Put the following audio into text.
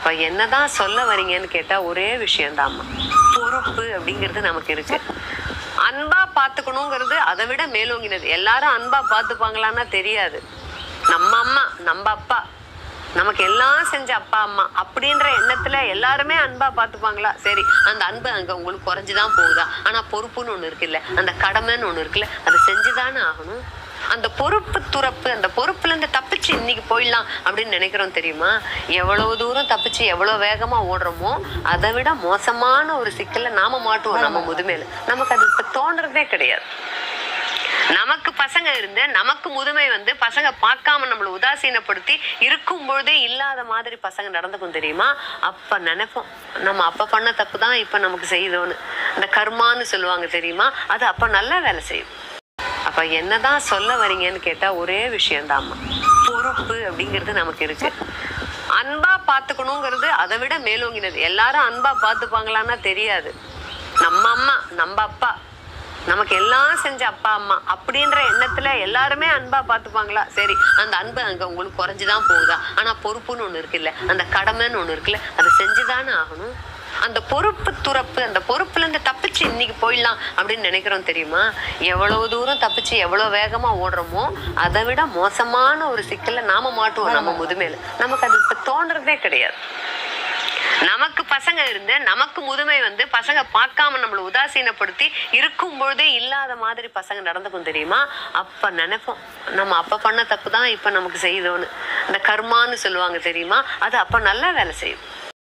அப்ப என்னதான் சொல்ல வரீங்கன்னு கேட்டா ஒரே விஷயந்தாம்மா பொறுப்பு அப்படிங்கிறது நமக்கு இருக்கு. அன்பா பாத்துக்கணுங்கிறது அதை விட மேலோங்கினது. எல்லாரும் அன்பா பாத்துப்பாங்களான்னா தெரியாது. நம்ம அம்மா நம்ம அப்பா. நமக்கு எல்லாம் செஞ்ச அப்பா அம்மா அப்படின்ற எண்ணத்துல எல்லாருமே அன்பா பாத்துப்பாங்களா? சரி அந்த அன்பு அங்க உங்களுக்கு குறைஞ்சுதான் போகுதா? ஆனா பொறுப்புன்னு ஒண்ணு இருக்குல்ல அந்த கடமைன்னு ஒண்ணு இருக்குல்ல அதை செஞ்சுதானே ஆகணும். அந்த பொறுப்பு துறப்பு அந்த பொறுப்புல இருந்து தப்பிச்சு இன்னைக்கு போயிடலாம் அப்படின்னு நினைக்கிறோம் தெரியுமா? எவ்வளவு தூரம் தப்பிச்சு எவ்வளவு வேகமா ஓடுறோமோ அதை விட மோசமான ஒரு சிக்கல்ல நாம மாட்டுவோம் நம்ம முதுமையில. நமக்கு அது இப்ப தோன்றதே கிடையாது. நமக்கு பசங்க இருந்து நமக்கு முதுமை வந்து பசங்க பார்க்காம நம்மளை உதாசீனப்படுத்தி இருக்கும் பொழுதே இல்லாத மாதிரி பசங்க நடந்துக்கும் தெரியுமா? அப்ப நினைப்போம் நம்ம அப்ப பண்ண தப்பு தான் இப்ப நமக்கு செய்தோன்னு. இந்த கர்மான்னு சொல்லுவாங்க தெரியுமா? அது அப்ப நல்லா வேலை செய்யும். அப்ப என்னதான் சொல்ல வரீங்கன்னு கேட்டா ஒரே விஷயம்தாம்மா. பொறுப்பு அப்படிங்கிறது நமக்கு இருக்கு. அன்பா பாத்துக்கணுங்கிறது அதை விட மேலோங்கினது. எல்லாரும் அன்பா பாத்துப்பாங்களான்னா தெரியாது. நம்ம அம்மா நம்ம அப்பா. நமக்கு எல்லாம் செஞ்ச அப்பா அம்மா அப்படின்ற எண்ணத்துல எல்லாருமே அன்பா பாத்துப்பாங்களா சரி அந்த அன்பு அங்க உங்களுக்கு குறைஞ்சுதான் போகுதா? ஆனா பொறுப்புன்னு ஒண்ணு இருக்குல்ல. அந்த கடமைன்னு ஒண்ணு இருக்குல்ல. அதை செஞ்சுதானே ஆகணும். அந்த பொறுப்பு துறப்பு அந்த பொறுப்புல இருந்து தப்பிச்சு போயிடலாம் அப்படின்னு நினைக்கிறோம் தெரியுமா? எவ்வளவு தூரம் தப்பிச்சு எவ்வளவு வேகமா ஓடுறோமோ அதை விட மோசமான ஒரு சிக்கல்ல நாம மாட்டுவோம் நம்ம முதுமையில. நமக்கு அது இப்ப தோன்றதே கிடையாது. நமக்கு பசங்க இருந்து நமக்கு முதுமை வந்து பசங்க பார்க்காம நம்மளை உதாசீனப்படுத்தி இருக்கும் பொழுதே இல்லாத மாதிரி பசங்க நடந்துக்கும் தெரியுமா? அப்ப நினைப்போம் நம்ம அப்ப பண்ண தப்பு தான் இப்ப நமக்கு செய்தோன்னு இந்த கர்மான்னு சொல்லுவாங்க தெரியுமா? அது அப்ப நல்லா வேலை செய்யும்.